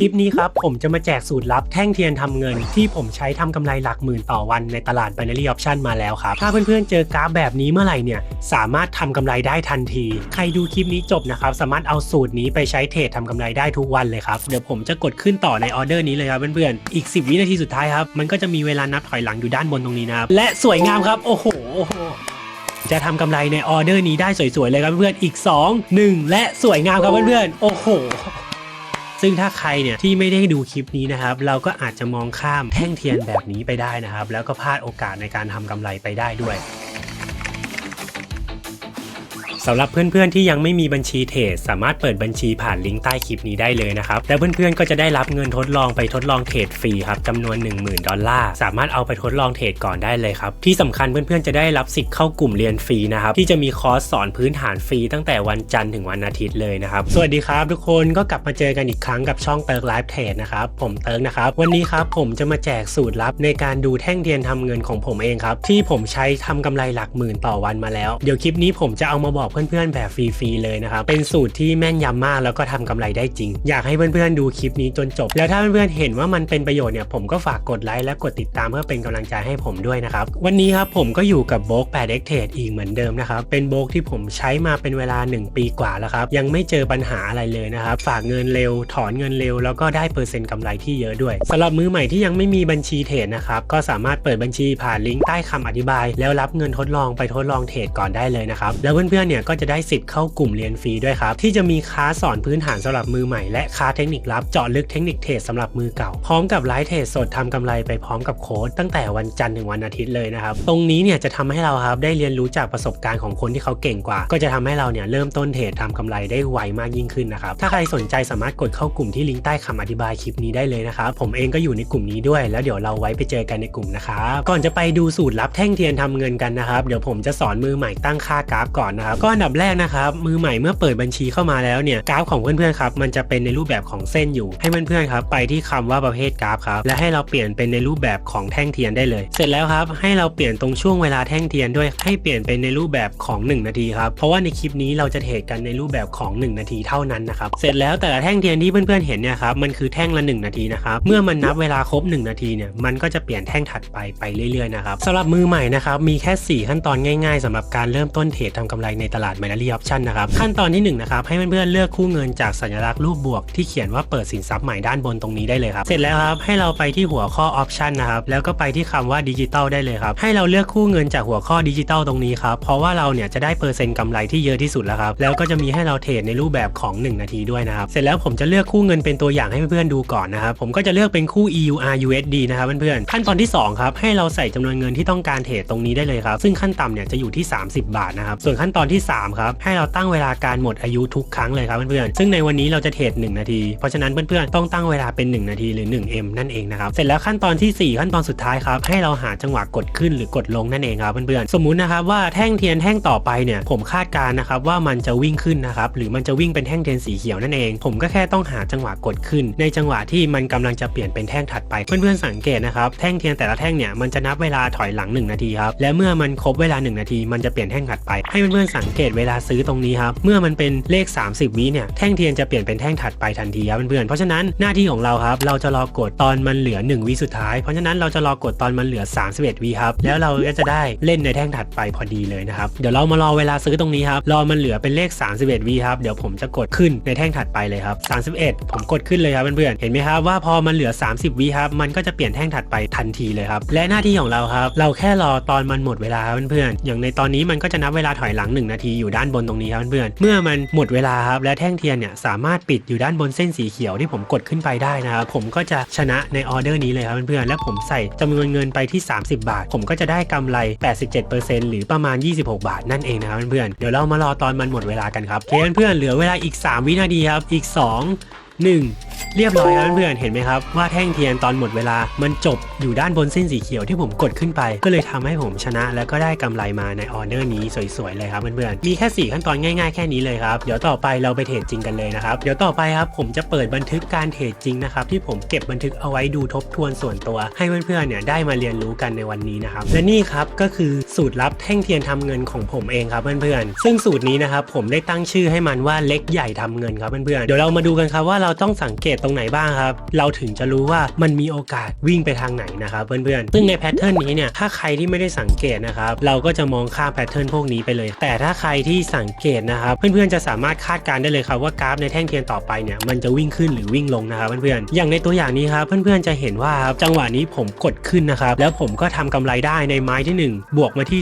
คลิปนี้ครับผมจะมาแจกสูตรลับแท่งเทียนทำเงิน ที่ผมใช้ทำกำไรหลักหมื่นต่อวันในตลาด binary option มาแล้วครับ ถ้าเพื่อนๆเจอกราฟแบบนี้เมื่อไหร่เนี่ยสามารถทำกำไรได้ทันที ใครดูคลิปนี้จบนะครับสามารถเอาสูตรนี้ไปใช้เทรดทำกำไรได้ทุกวันเลยครับเดี๋ยวผมจะกดขึ้นต่อในออเดอร์นี้เลยครับเพื่อนๆอีก 10 วินาทีสุดท้ายครับมันก็จะมีเวลานับถอยหลังอยู่ด้านบนตรงนี้นะครับและสวยงามครับโอ้โหจะทำกำไรในออเดอร์นี้ได้สวยๆเลยครับเพื่อนๆอีก 2 1 และสวยงามครับเพื่อนๆโอ้โห ซึ่งถ้าใครเนี่ยที่ไม่ได้ดูคลิปนี้นะครับ เราก็อาจจะมองข้ามแท่งเทียนแบบนี้ไปได้นะครับ แล้วก็พลาดโอกาสในการทำกำไรไปได้ด้วย สำหรับเพื่อนๆที่ยังไม่มีบัญชีเทรดสามารถเปิดบัญชีผ่านลิงก์ใต้คลิปนี้ได้เลยนะครับแล้วเพื่อนๆก็จะได้รับเงินทดลองไปทดลองเทรดฟรีครับจำนวน 10,000 ดอลลาร์สามารถเอาไปทดลองเทรดก่อนได้เลยครับที่สำคัญเพื่อนๆจะได้รับสิทธิ์เข้ากลุ่มเรียนฟรีนะครับที่จะมีคอร์สสอนพื้นฐานฟรีตั้งแต่วันจันทร์ถึงวันอาทิตย์เลยนะครับสวัสดีครับ ทุกคนก็กลับมาเจอกันอีกครั้งกับช่องเติร์กไลฟ์เทรดนะครับผมเติร์กนะครับวันนี้ครับผมจะมาแจกสูตรลับในการดูแท่งเทียนทำเงินของผมเองครับที่ผมใช้ทำกำไรหลักหมื่นต่อวันมาแล้ว เดี๋ยวคลิปนี้ผมจะเอามาบอกเพื่อนๆแบบฟรีๆเลยนะครับ เป็นสูตรที่แม่นยำมากแล้วก็ทำกำไรได้จริง อยากให้เพื่อนๆดูคลิปนี้จนจบ แล้วถ้าเพื่อนๆเห็นว่ามันเป็นประโยชน์เนี่ยผมก็ฝากกดไลค์และกดติดตามเพื่อเป็นกำลังใจให้ผมด้วยนะครับ วันนี้ครับผมก็อยู่กับโบก8 x t r a d e อีกเหมือนเดิมนะครับ เป็นโบกที่ผมใช้มาเป็นเวลา 1 ปีกว่าแล้วครับ ยังไม่เจอปัญหาอะไรเลยนะครับ ฝากเงินเร็ว ถอนเงินเร็ว แล้วก็ได้เปอร์เซ็นต์กำไรที่เยอะด้วยสำหรับมือใหม่ที่ยังไม่มีบัญชีเทรดนะครับ ก็สามารถเปิดบัญชีผ่านลิงก์ใต้คำอธิบาย แล้วรับเงินทดลองไปทดลองเทรดก่อนได้เลยนะครับ แล้วเพื่อนๆเนี่ยก็จะได้สิทธิ์เข้ากลุ่มเรียนฟรีด้วยครับ ที่จะมีคลาสสอนพื้นฐานสำหรับมือใหม่และคลาสเทคนิคลับเจาะลึกเทคนิคเทรดสำหรับมือเก่า พร้อมกับไลฟ์เทรดสดทำกำไรไปพร้อมกับโค้ดตั้งแต่วันจันทร์ถึงวันอาทิตย์เลยนะครับ ตรงนี้เนี่ยจะทำให้เราครับได้เรียนรู้จากประสบการณ์ของคนที่เขาเก่งกว่า ก็จะทำให้เราเนี่ยเริ่มต้นเทรดทำกำไรได้ไวมากยิ่งขึ้นนะครับถ้าใครสนใจสามารถกดเข้ากลุ่มที่ลิงก์ใต้คำอธิบายคลิปนี้ได้เลยนะครับผมเองก็อยู่ในกลุ่มนี้ด้วย แล้วเดี๋ยวเราไว้ไปเจอกันในกลุ่มนะครับก่อนจะไปดูสูตรลับแท่งเทียนทำเงินกันนะครับเดี๋ยวผมจะสอนมือใหม่ตั้งค่ากราฟก่อนนะครับก็อันดับแรกนะครับมือใหม่เมื่อเปิดบัญชีเข้ามาแล้วเนี่ยกราฟของเพื่อนๆครับมันจะเป็นในรูปแบบของเส้นอยู่ ให้เพื่อนๆครับไปที่คำว่าประเภทกราฟครับและให้เราเปลี่ยนเป็นในรูปแบบของแท่งเทียนได้เลย เสร็จแล้วครับให้เราเปลี่ยนตรงช่วงเวลาแท่งเทียนด้วยให้เปลี่ยนเป็นในรูปแบบของ 1 นาทีครับเพราะว่าในคลิปนี้เราจะเทรดกันในรูปแบบของ 1 นาทีเท่านั้นนะครับเสร็จแล้วแต่ละแท่งเทียนที่เพื่อนๆเห็นเนี่ยครับมันคือแท่งละ 1 นาทีนะครับเมื่อมันนับเวลาครบ 1 นาทีเนี่ยมันก็จะเปลี่ยนแท่งถัดไปไปเรื่อยๆนะครับสำหรับมือใหม่นะครับมีแค่ 4 ขั้นตอนง่าย ๆสำหรับการเริ่มต้นเทรดทำกำไรในตลาด binary option นะครับ ขั้นตอนที่1นะครับให้เพื่อนๆเลือกคู่เงินจากสัญลักษณ์รูปบวกที่เขียนว่าเปิดสินทรัพย์ใหม่ด้านบนตรงนี้ได้เลยครับ เสร็จแล้วครับให้เราไปที่หัวข้อ option นะครับแล้วก็ไปที่คำว่าดิจิตอลได้เลยครับให้เราเลือกคู่เงินจากหัวข้อดิจิตอลตรงนี้ครับเพราะว่าเราเนี่ยจะได้เปอร์เซ็นต์กำไรที่เยอะที่สุดแล้วครับแล้วก็จะมีให้เราเทรดในรูปแบบของ 1 นาทีด้วยนะครับเสร็จแล้วผมจะเลือกคู่เงินเป็นตัวอย่างให้เพื่อนๆดูก่อนนะครับผมก็จะเลือกเป็นคู่ EUR USD นะครับเพื่อนๆขั้นตอนที่2ครับให้เราใส่จำนวนเงินที่ต้องการเทรดตรงนี้ได้เลยครับซึ่งขั้นต่ำเนี่ยจะอยู่ที่ 30 บาทนะครับส่วนขั้นตอนที่3ครับให้เราตั้งเวลาการหมดอายุทุกครั้งเลยครับเพื่อนๆซึ่งในวันนี้เราจะเทรด1นาที เพราะฉะนั้นเพื่อนๆต้องตั้งเวลาเป็น 1 นาทีหรือ 1M นั่นเองนะครับเสร็จแล้วขั้นตอนทีสี่4 ขั้นตอนสุดท้ายครับให้เราหาจังหวะกดขึ้นหรือกดลงนั่นเองครับเพื่อนๆสมมุตินะครับว่าแท่งเทียนแท่งต่อไปเนี่ยผมคาดการณ์นะครับว่ามันจะวิ่งขึ้นนะครับหรือมันจะวิ่งเป็นแท่งเทียนสีเขียวนั่นเอง ผมก็แค่ต้องหาจังหวะกดขึ้น ในจังหวะที่มันกำลังจะเปลี่ยนเป็นแท่งถัดไปเพื่อนๆสังเกตนะครับแท่งเทียนแต่ละแท่งเนี่ยมันจะนับเวลาถอยหลัง 1 นาทีครับและเมื่อมันครบเวลา 1 นาที มันจะเปลี่ยนแท่งถัดไปให้เพื่อนๆสังเกกตเวลาซื้อตรงนี้ครับ เมื่อมันเป็นเลข 30 วิเนี่ย แท่งเทียนจะเปลี่ยนเป็นแท่งถัดไปทันทีครับเพื่อนๆ เพราะฉะนั้นหน้าที่ของเราครับ เราจะรอกดตอนมันเหลือ 1 วิสุดท้าย เพราะฉะนั้นเราจะรอกดตอนมันเหลือ 31 วิครับ แล้วเราก็จะได้เล่นในแท่งถัดไปพอดีเลยนะครับ เดี๋ยวเรามารอเวลาซื้อตรงนี้ครับ รอมันเหลือเป็นเลข 31 วิครับ เดี๋ยวผมจะกดขึ้นในแท่งถัดไปเลยครับ 31 ผมกดขึ้นเลยครับเพื่อนๆ เห็นไหมครับว่าพอมันเหลือ 30 วิครับ มันก็จะเปลี่ยนแท่งถัดไปทันทีเลยครับ และหน้าที่ของเราครับ เราแค่รอตอนมันหมดเวลาเพื่อนๆ อย่างในตอนนี้มันก็จะนับเวลาถอยหลัง 1 นาทีอยู่ด้านบนตรงนี้ครับเพื่อนๆเมื่อมันหมดเวลาครับและแท่งเทียนเนี่ยสามารถปิดอยู่ด้านบนเส้นสีเขียวที่ผมกดขึ้นไปได้นะครับผมก็จะชนะในออเดอร์นี้เลยครับเพื่อนๆและผมใส่จำนวนเงินไปที่ 30 บาท ผมก็จะได้กำไร 87%หรือประมาณ 26 บาทนั่นเองนะครับเพื่อนๆเดี๋ยวเรามารอตอนมันหมดเวลากันครับโอเคเพื่อนๆเหลือเวลาอีก 3 วินาทีครับอีก 2 1 เรียบร้อยแล้วเพื่อนๆเห็นไหมครับว่าแท่งเทียนตอนหมดเวลามันจบอยู่ด้านบนเส้นสีเขียวที่ผมกดขึ้นไป ก็เลยทำให้ผมชนะ แล้วก็ได้กำไรมาในออเดอร์นี้สวยๆเลยครับเพื่อนๆมีแค่ 4 ขั้นตอนง่ายๆแค่นี้เลยครับเดี๋ยวต่อไปเราไปเทรดจริงกันเลยนะครับเดี๋ยวต่อไปครับผมจะเปิดบันทึกการเทรดจริงนะครับที่ผมเก็บบันทึกเอาไว้ดูทบทวนส่วนตัว ให้เพื่อนๆเนี่ยได้มาเรียนรู้กันในวันนี้นะครับและนี่ครับก็คือสูตรลับแท่งเทียนทำเงินของผมเองครับเพื่อนๆซึ่งสูตรนี้นะครับผมได้ตั้งชื่อให้มันว่าเล็กใหญ่ทำเงินครับเพื่อนๆเดี๋ยวเรามาดูกันครับว่าเราต้องสังเกตตรงไหนบ้างครับ เราถึงจะรู้ว่ามันมีโอกาสวิ่งไปทางไหนนะครับเพื่อนๆ ซึ่งในแพทเทิร์นนี้เนี่ยถ้าใครที่ไม่ได้สังเกตนะครับเราก็จะมองข้ามแพทเทิร์นพวกนี้ไปเลย แต่ถ้าใครที่สังเกตนะครับเพื่อนๆจะสามารถคาดการณ์ได้เลยครับว่ากราฟในแท่งเทียนต่อไปเนี่ยมันจะวิ่งขึ้นหรือวิ่งลงนะครับเพื่อนๆ อย่างในตัวอย่างนี้ครับเพื่อนๆจะเห็นว่าครับจังหวะนี้ผมกดขึ้นนะครับแล้วผมก็ทำกำไรได้ในไม้ที่ 1 บวกมาที่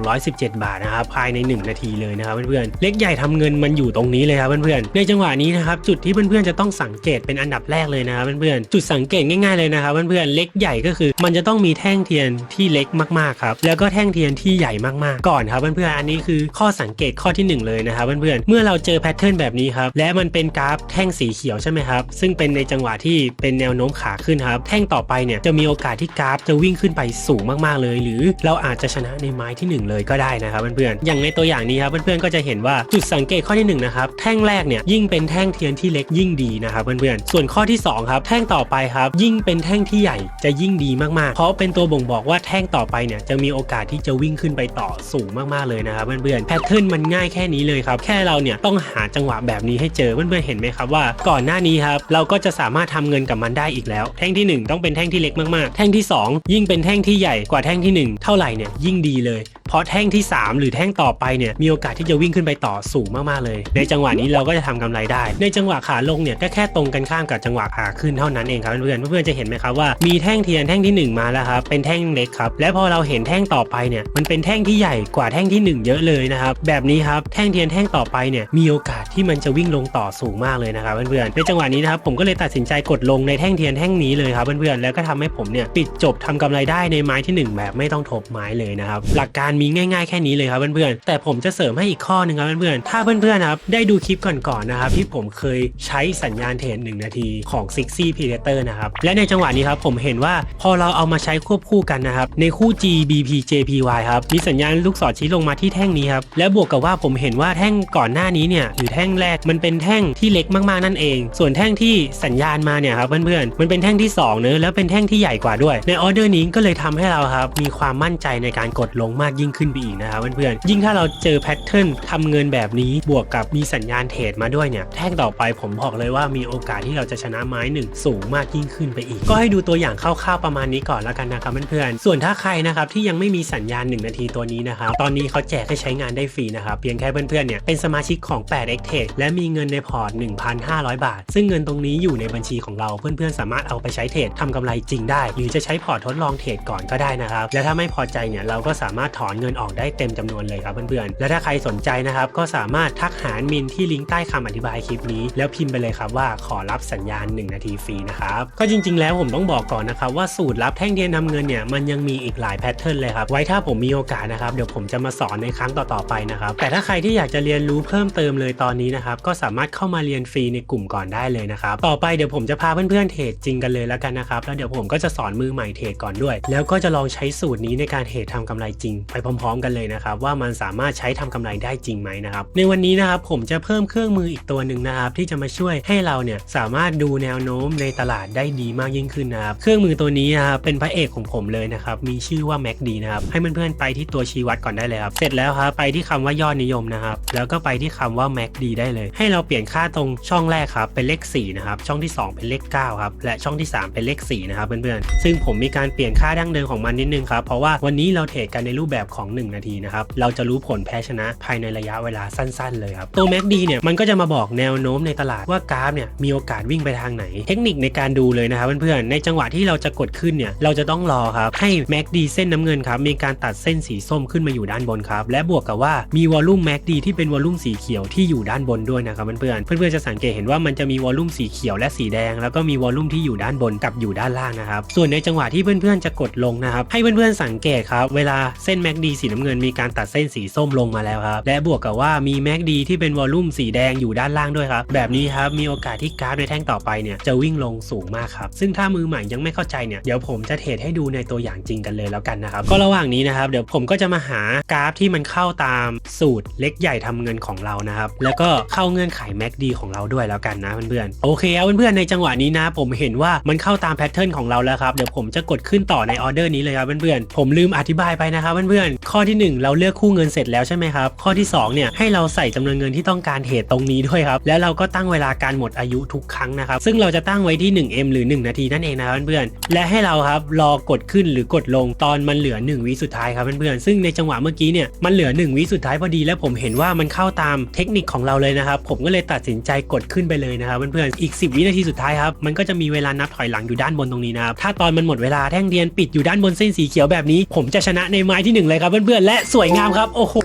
2,617 บาทนะครับภายใน 1 นาทีเลยนะครับเพื่อนๆเล็กใหญ่ทำเงินมันอยู่ตรงนี้เลยครับเพื่อนๆในจังหวะนี้นะครับจุดที่เพื่อนๆจะต้องสังเกตเป็นอันดับแรกเลยนะครับเพื่อนๆจุดสังเกตง่ายๆเลยนะครับเพื่อนๆเล็กใหญ่ก็คือ มันจะต้องมีแท่งเทียนที่เล็กมากๆครับแล้วก็แท่งเทียนที่ใหญ่มากๆ ก่อนครับเพื่อนๆอันนี้คือข้อสังเกตข้อที่หนึ่งเลยนะครับเพื่อนๆเมื่อเราเจอแพทเทิร์นแบบนี้ครับและมันเป็นกราฟแท่งสีเขียวใช่ไหมครับซึ่งเป็นในจังหวะที่เป็นแนวโน้มขาขึ้นครับแท่งต่อไปเนี่ยจะมีโอกาสที่กราฟจะวิ่งขึ้นไปสูงมากๆเลย หรือเราอาจจะชนะในไม้ที่หนึ่งเลยก็ได้นะครับเพื่อนๆอย่างในตัวอย่างนี้ครับเพื่อนๆก็จะเห็นว่าจุดสังเกตข้อที่หนึ่งนะครับแท่งแรกเนี่ยยิ่งเป็นแท่งเทียนที่เล็กยิ่งดีนะครับเพื่อนๆส่วนข้อที่สองครับ แท่งต่อไปครับ ยิ่งเป็นแท่งที่ใหญ่จะยิ่งดีมากๆ เพราะเป็นตัวบ่งบอกว่าแท่งต่อไปเนี่ยจะมีโอกาสที่จะวิ่งขึ้นไปต่อสูงมากๆเลยนะครับเพื่อนๆแพทเทิร์นมันง่ายแค่นี้เลยครับ แค่เราเนี่ยต้องหาจังหวะแบบนี้ให้เจอเพื่อนๆเห็นไหมครับว่า ก่อนหน้านี้ครับเราก็จะสามารถทำเงินกับมันได้อีกแล้ว แท่งที่หนึ่งต้องเป็นแท่งที่เล็กมากๆ แท่งที่สองยิ่งเป็นแท่งที่ใหญ่กว่าแท่งที่หนึ่งเท่าไหร่เนี่ยยิ่งดีเลยเพราะแท่งที่ 3 หรือแท่งต่อไปเนี่ยมีโอกาสที่จะวิ่งขึ้นไปต่อสูงมากๆเลย ในจังหวะนี้เราก็จะทำกำไรได้ ในจังหวะขาลงเนี่ยก็แค่ตรงกันข้ามกับจังหวะขาขึ้นเท่านั้นเองครับเพื่อนเพื่อนจะเห็นไหมครับว่ามีแท่งเทียนแท่งที่ 1 มาแล้วครับเป็นแท่งเล็กครับและพอเราเห็นแท่งต่อไปเนี่ยมันเป็นแท่งที่ใหญ่กว่าแท่งที่ 1 เยอะเลยนะครับแบบนี้ครับแท่งเทียนแท่งต่อไปเนี่ยมีโอกาสที่มันจะวิ่งลงต่อสูงมากเลยนะครับเพื่อนๆในจังหวะนี้นะครับผมก็เลยตัดสินใจกดลงในแท่งเทียนแท่งนี้เลยครับเพื่อนๆแล้วก็ทำให้ผมเนี่ยปิดจบทำกำไรได้ในไม้ที่หนึ่งแบบไม่ต้องทบไม้เลยนะครับหลักการมีง่ายๆแค่นี้เลยครับเพื่อนๆแต่ผมจะเสริมให้อีกข้อหนึ่งครับเพื่อนๆถ้าเพื่อนๆครับได้ดูคลิปก่อนๆนะครับที่ผมเคยใช้สัญญาณเทรด1นาทีของ Six y Predator นะครับและในจังหวะนี้ครับผมเห็นว่าพอเราเอามาใช้ควบคู่กันนะครับในคู่ GBP JPY ครับมีสัญญาณลูกศรชี้ลงมาที่แท่งนี้ครับและบวกกับว่าผมเห็นว่าแท่งก่อนหน้านี้เนี่ยหรือแท่งแรกมันเป็นแท่งที่เล็กมากๆนั่นเอง ส่วนแท่งที่สัญญาณมาเนี่ยครับเพื่อนๆมันเป็นแท่งที่2เนอะแล้วเป็นแท่งที่ใหญ่กว่าด้วย ในออเดอร์นี้ก็เลยทำให้เราครับมีความมั่นใจในการกดลงมากยิ่งยิ่งขึ้นไปอีกนะครับเพื่อนๆยิ่งถ้าเราเจอแพทเทิร์นทำเงินแบบนี้บวกกับมีสัญญาณเทรดมาด้วยเนี่ยแท่งต่อไปผมบอกเลยว่ามีโอกาสที่เราจะชนะไม้หนึ่งสูงมากยิ่งขึ้นไปอีก ก็ให้ดูตัวอย่างคร่าวๆประมาณนี้ก่อนแล้วกันนะครับเพื่อนๆส่วนถ้าใครนะครับที่ยังไม่มีสัญญาณ 1 นาทีตัวนี้นะครับตอนนี้เขาแจกให้ใช้งานได้ฟรีนะครับเพียงแค่เพื่อนๆเนี่ยเป็นสมาชิกของ 8x t a g และมีเงินในพอร์ต 1,500 บาท ซึ่งเงินตรงนี้อยู่ในบัญชีของเราเพื่อนๆ สามารถเอาไปใช้เทรดทำกำไรจริงได้ หรือจะใช้พอร์ตทดลองเทรดก่อนก็ได้นะครับและถ้าไม่พอใจเนี่ยเราก็สามารถถอนเงินออกได้เต็มจำนวนเลยครับเพื่อนๆ และถ้าใครสนใจนะครับก็สามารถทักหามินที่ลิงก์ใต้คำอธิบายคลิปนี้ แล้วพิมพ์ไปเลยครับว่าขอรับสัญญาณ 1 นาทีฟรีนะครับก็จริง ๆ แล้วผมต้องบอกก่อนนะครับว่าสูตรรับแท่งเทียนทำเงินเนี่ยมันยังมีอีกหลายแพทเทิร์นเลยครับไว้ถ้าผมมีโอกาสนะครับเดี๋ยวผมจะมาสอนในครั้งต่อๆไปนะครับแต่ถ้าใครที่อยากจะเรียนรู้เพิ่มเติมเลยตอนนี้นะครับก็สามารถเข้ามาเรียนฟรีในกลุ่มก่อนได้เลยนะครับต่อไปเดี๋ยวผมจะพาเพื่อนๆเทรดจริงกันเลยแล้วกันนะครับแล้วเดี๋ยวผมก็จะสอนมือใหม่เทรดก่อนด้วย แล้วก็จะลองใช้สูตรนี้ในการเทรดทำกำไรจริงไปพร้อมๆ กันเลยนะครับว่ามันสามารถใช้ทำกำไรได้จริงไหมนะครับในวันนี้นะครับผมจะเพิ่มเครื่องมืออีกตัวหนึ่งนะครับที่จะมาช่วยให้เราเนี่ยสามารถดูแนวโน้มในตลาดได้ดีมากยิ่งขึ้นนะครับเครื่องมือตัวนี้นะครับเป็นพระเอกของผมเลยนะครับมีชื่อว่า MACD นะครับให้เพื่อนๆไปที่ตัวชี้วัดก่อนได้เลยครับเสร็จแล้วครับไปที่คำว่ายอดนิยมนะครับแล้วก็ไปที่คำว่า MACD ได้เลย ให้เราเปลี่ยนค่าตรงช่องแรกครับเป็นเลข4นะครับช่องที่ 2 เป็นเลข9ครับและช่องที่ 3 เป็นเลข4นะครับเพื่อนๆซึ่งผมมีการเปลี่ยนค่าดั้งเดิมของมันนิดนึงครับเพราะว่าวันนี้เราเทรดกันในรูปแบบของ 1 นาทีนะครับ เราจะรู้ผลแพ้ชนะภายในระยะเวลาสั้น ๆ เลยครับ ตัว MACD เนี่ยมันก็จะมาบอกแนวโน้มในตลาดว่ากราฟเนี่ยมีโอกาสวิ่งไปทางไหน เทคนิคในการดูเลยนะครับเพื่อนๆ ในจังหวะที่เราจะกดขึ้นเนี่ยเราจะต้องรอครับให้ MACD เส้นน้ำเงินครับมีการตัดเส้นสีส้มขึ้นมาอยู่ด้านบนครับและบวกกับว่ามีวอลลุ่ม MACD ที่เป็นวอลลุ่มสีเขียวที่อยู่ด้านบนด้วยนะครับเพื่อนๆ เพื่อนๆจะสังเกตเห็นว่ามันจะมีวอลลุ่มสีเขียวและสีแดง แล้วก็มีวอลลุ่มที่อยู่ด้านบนกับอยู่ด้านล่างนะครับส่วนในจังหวะที่เพื่อนๆจะกดลงนะครับให้เพื่อนๆสังเกตครับเวลาเส้น MACD สีน้ำเงินมีการตัดเส้นสีส้มลงมาแล้วครับ และบวกกับว่ามี MACD ที่เป็นวอลลุ่มสีแดงอยู่ด้านล่างด้วยครับ แบบนี้ครับมีโอกาสที่กราฟในแท่งต่อไปเนี่ยจะวิ่งลงสูงมากครับ ซึ่งถ้ามือใหม่ยังไม่เข้าใจเนี่ยเดี๋ยวผมจะเทรดให้ดูในตัวอย่างจริงกันเลยแล้วกันนะครับ ก็ระหว่างนี้นะครับเดี๋ยวผมก็จะมาหากราฟที่มันเข้าตามสูตรเล็กใหญ่ทำเงินของเรานะครับ แล้วก็เข้าเงื่อนไข MACD ของเราด้วยแล้วกันนะเพื่อนๆ โอเคครับเพื่อนๆในจังหวะนี้นะ ผมเห็นว่ามันเข้าตามแพทเทิร์นของเราแล้วครับ เดี๋ยวผมจะกดขึ้นต่อในออเดอร์นี้เลยครับเพื่อนๆ ผมลืมอธิบายไปนะครับเพื่อนข้อที่หนึ่งเราเลือกคู่เงินเสร็จแล้วใช่ไหมครับ ข้อที่สองเนี่ยให้เราใส่จำนวนเงินที่ต้องการเทรดตรงนี้ด้วยครับ แล้วเราก็ตั้งเวลาการหมดอายุทุกครั้งนะครับ ซึ่งเราจะตั้งไว้ที่ 1M หรือ 1 นาทีนั่นเองนะเพื่อนๆ และให้เราครับรอกดขึ้นหรือกดลงตอนมันเหลือ 1 วิสุดท้ายครับเพื่อนๆ ซึ่งในจังหวะเมื่อกี้เนี่ยมันเหลือ 1 วิสุดท้ายพอดี และผมเห็นว่ามันเข้าตามเทคนิคของเราเลยนะครับ ผมก็เลยตัดสินใจกดขึ้นไปเลยนะครับเพื่อนๆ อีก 10 วินาทีสุดท้ายครับ มันก็จะมีเวลานับถอยหลังอยู่ด้านบนตรงนี้นะครับ ถ้าตอนมันหมดเวลาแท่งเทียนปิดอยู่ด้านบนเส้นสีเขียวแบบนี้ ผมจะชนะในไม้ที่หนึ่งเลยครับเพื่อนๆและสวยงามครับ โอ้โห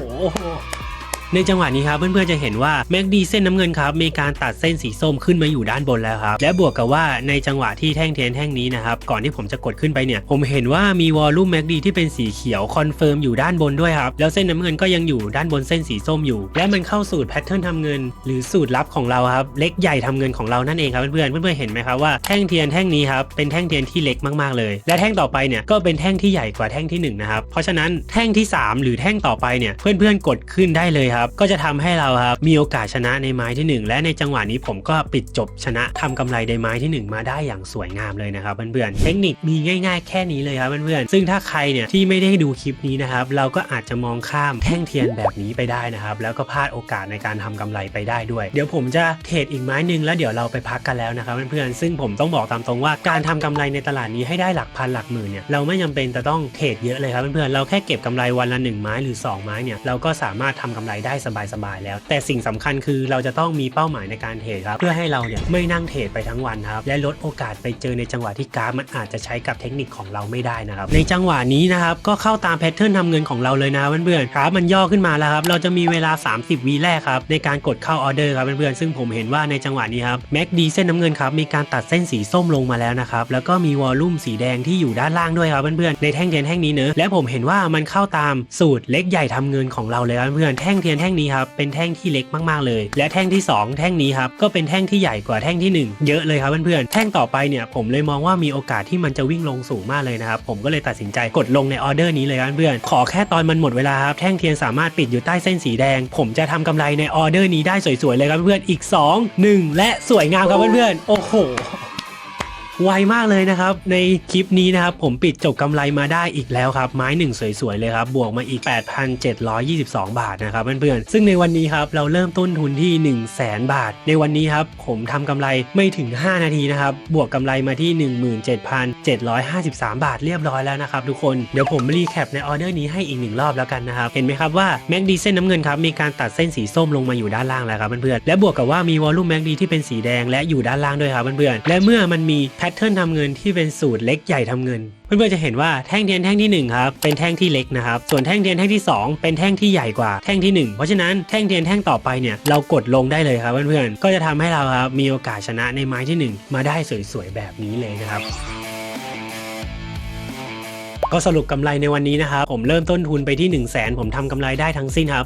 ในจังหวะนี้ครับเพื่อนๆจะเห็นว่าแม็กดีเส้นน้ำเงินครับมีการตัดเส้นสีส้มขึ้นมาอยู่ด้านบนแล้วครับและบวกกับว่าในจังหวะที่แท่งเทียนแท่งนี้นะครับก่อนที่ผมจะกดขึ้นไปเนี่ยผมเห็นว่ามีวอลลุ่มแม็กดีที่เป็นสีเขียวคอนเฟิร์มอยู่ด้านบนด้วยครับแล้วเส้นน้ำเงินก็ยังอยู่ด้านบนเส้นสีส้มอยู่ และมันเข้าสูตรแพทเทิร์นทำเงิน หรือสูตรลับของเราครับเล็กใหญ่ทำเงินของเรานั่นเองครับเพื่อนๆเพื่อนๆเห็นไหมครับว่าแท่งเทียนแท่งนี้ครับเป็นแท่งเทียนที่เล็กมากๆเลย และแท่งต่อไปเนี่ยก็เป็นแท่งที่ใหญ่กว่าแท่งที่หนึ่งนะครับเพราะฉะนั้นแท่งที่สามหรือแท่งต่อไปเนี่ยเพื่อนๆกดขึ้นได้เลยครับก็จะทำให้เราครับมีโอกาสชนะในไม้ที่หนึ่งและในจังหวะนี้ผมก็ปิดจบชนะทำกำไรในไม้ที่หนึ่งมาได้อย่างสวยงามเลยนะครับเพื่อนๆเทคนิคมีง่าย ๆ แค่นี้เลยครับเพื่อนๆซึ่งถ้าใครเนี่ยที่ไม่ได้ดูคลิปนี้นะครับเราก็อาจจะมองข้ามแท่งเทียนแบบนี้ไปได้นะครับแล้วก็พลาดโอกาสในการทำกำไรไปได้ด้วย เดี๋ยวผมจะเทรดอีกไม้หนึ่งแล้วเดี๋ยวเราไปพักกันแล้วนะครับเพื่อนๆซึ่งผมต้องบอกตามตรงว่าการทำกำไรในตลาดนี้ให้ได้หลักพันหลักหมื่นเนี่ยเราไม่จำเป็นจะต้องเทรดเยอะเลยครับเพื่อนๆเราแค่เก็บกำไรวันละหนึ่งไม้หรือสองไม้เนี่ยเราก็สามารถทำกำไรได้สบายๆแล้ว แต่สิ่งสำคัญคือเราจะต้องมีเป้าหมายในการเทรดครับ เพื่อให้เราเนี่ยไม่นั่งเทรดไปทั้งวันครับ และลดโอกาสไปเจอในจังหวะที่กราฟมันอาจจะใช้กับเทคนิคของเราไม่ได้นะครับ ในจังหวะนี้นะครับก็เข้าตามแพทเทิร์นทำเงินของเราเลยนะเพื่อนๆกราฟมันย่อขึ้นมาแล้วครับ เราจะมีเวลา 30วิแรกครับในการกดเข้าออเดอร์ครับเพื่อนๆซึ่งผมเห็นว่าในจังหวะนี้ครับแม็กดีเส้นน้ำเงินครับมีการตัดเส้นสีส้มลงมาแล้วนะครับแล้วก็มีวอลลุ่มสีแดงที่อยู่ด้านล่างด้วยครับเพื่อนๆในแท่งเทียนแท่งนี้เนอะและผมเห็นว่ามันเข้าตามสูตรเล็กใหญ่ทำเงินของเราเลยครับเพื่อนๆแท่งเทียนแท่งนี้ครับเป็นแท่งที่เล็กมากๆเลย และแท่งที่สองแท่งนี้ครับก็เป็นแท่งที่ใหญ่กว่าแท่งที่หนึ่งเยอะเลยครับเพื่อนๆแท่งต่อไปเนี่ยผมเลยมองว่ามีโอกาสที่มันจะวิ่งลงสูงมากเลยนะครับผมก็เลยตัดสินใจกดลงในออเดอร์นี้เลยครับเพื่อนขอแค่ตอนมันหมดเวลาครับแท่งเทียนสามารถปิดอยู่ใต้เส้นสีแดง ผมจะทำกำไรในออเดอร์นี้ได้สวยๆเลยครับเพื่อนอีก 2 1 และสวยงามครับเพื่อนๆโอ้โห ไวมากเลยนะครับ ในคลิปนี้นะครับ ผมปิดจบกำไรมาได้อีกแล้วครับ ไม้หนึ่งสวยๆเลยครับ บวกมาอีก 8,722 บาทนะครับเพื่อนๆซึ่งในวันนี้ครับเราเริ่มต้นทุนที่ 1 0 0 0 0แบาท ในวันนี้ครับผมทำกำไรไม่ถึง 5 นาทีนะครับ บวกกำไรมาที่ 17,753 บาทเรียบร้อยแล้วนะครับทุกคนเดี๋ยวผมรีแคปในออเดอร์นี้ให้อีกหนึ่งรอบแล้วกันนะครับ เห็นไหมครับว่าแม็กดีเส้นน้ำเงินครับมีการตัดเส้นสีส้มลงมาอยู่ด้านล่างแล้วครับเพื่อนๆและบวกกับว่ามีวอลลุ่มแม็กดีที่เป็นสีแดงและอยู่ด้านล่างด้วยครับเพื่อนๆและเมื่อมันมีแพทเทิร์นทำเงินที่เป็นสูตรเล็กใหญ่ทำเงิน เพื่อนๆจะเห็นว่าแท่งเทียนแท่งที่หนึ่งครับเป็นแท่งที่เล็กนะครับส่วนแท่งเทียนแท่งที่สองเป็นแท่งที่ใหญ่กว่าแท่งที่หนึ่งเพราะฉะนั้นแท่งเทียนแท่งต่อไปเนี่ยเรากดลงได้เลยครับเพื่อนๆก็จะทำให้เราครับมีโอกาสชนะในไม้ที่หนึ่งมาได้สวยๆแบบนี้เลยนะครับ ก็สรุปกำไรในวันนี้นะครับผมเริ่มต้นทุนไปที่ 1 0 0 0 0แสนผมทำกำไรได้ทั้งสิ้นครับ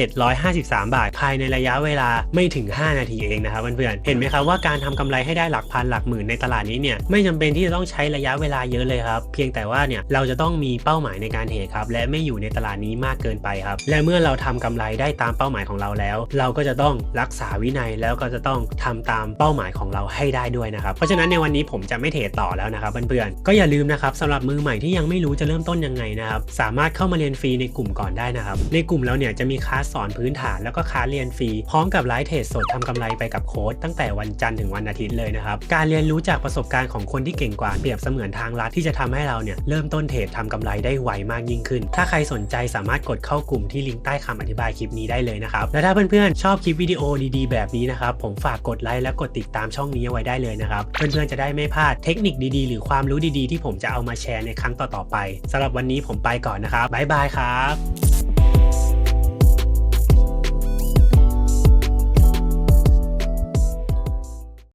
17,753 บาท ภายในระยะเวลาไม่ถึง 5 นาทีเองนะครับเพื่อนๆเห็นไหมครับว่าการทำกำไรให้ได้หลักพันหลักหมื่นในตลาดนี้เนี่ยไม่จำเป็นที่จะต้องใช้ระยะเวลาเยอะเลยครับเพียงแต่ว่าเนี่ยเราจะต้องมีเป้าหมายในการเทรดครับและไม่อยู่ในตลาดนี้มากเกินไปครับและเมื่อเราทำกำไรได้ตามเป้าหมายของเราแล้ว เราก็จะต้องรักษาวินัยแล้วก็จะต้องทำตามเป้าหมายของเราให้ได้ด้วยนะครับเพราะฉะนั้นในวันนี้ผมจะไม่เทรดต่อแล้วนะครับเพื่อนๆก็อย่าลืมนะครับสำหรับมือใหม่ที่ยังไม่รู้จะเริ่มต้นยังไงนะครับสามารถเข้ามาเรียนฟรีในกลุ่มก่อนได้นะครับในกลุ่มแล้วเนี่ยจะมีคลาสสอนพื้นฐานแล้วก็คลาสเรียนฟรีพร้อมกับไลฟ์เทรดสดทำกำไรไปกับโค้ดตั้งแต่วันจันทร์ถึงวันอาทิตย์เลยนะครับการเรียนรู้จากประสบการณ์ของคนที่เก่งกว่าเปรียบเสมือนทางลัดที่จะทำให้เราเนี่ยเริ่มต้นเทรดทำกำไรได้ไวมากยิ่งขึ้น ถ้าใครสนใจสามารถกดเข้ากลุ่มที่ลิงก์ใต้คำอธิบายคลิปนี้ได้เลยนะครับและถ้าเพื่อนๆชอบคลิปวิดีโอดีๆ แบบนี้นะครับผมฝากกดไลค์และกดติดตามช่องนี้ไว้ได้เลยนะครับเพื่อนๆจะได้ไม่พลาดเทคนิคดีๆ หรือความรู้ดีๆ ที่ผมจะเอามาแชร์ในครั้งต่อๆไปสำหรับวันนี้ผมไปก่อนนะครับบ๊ายบายครับ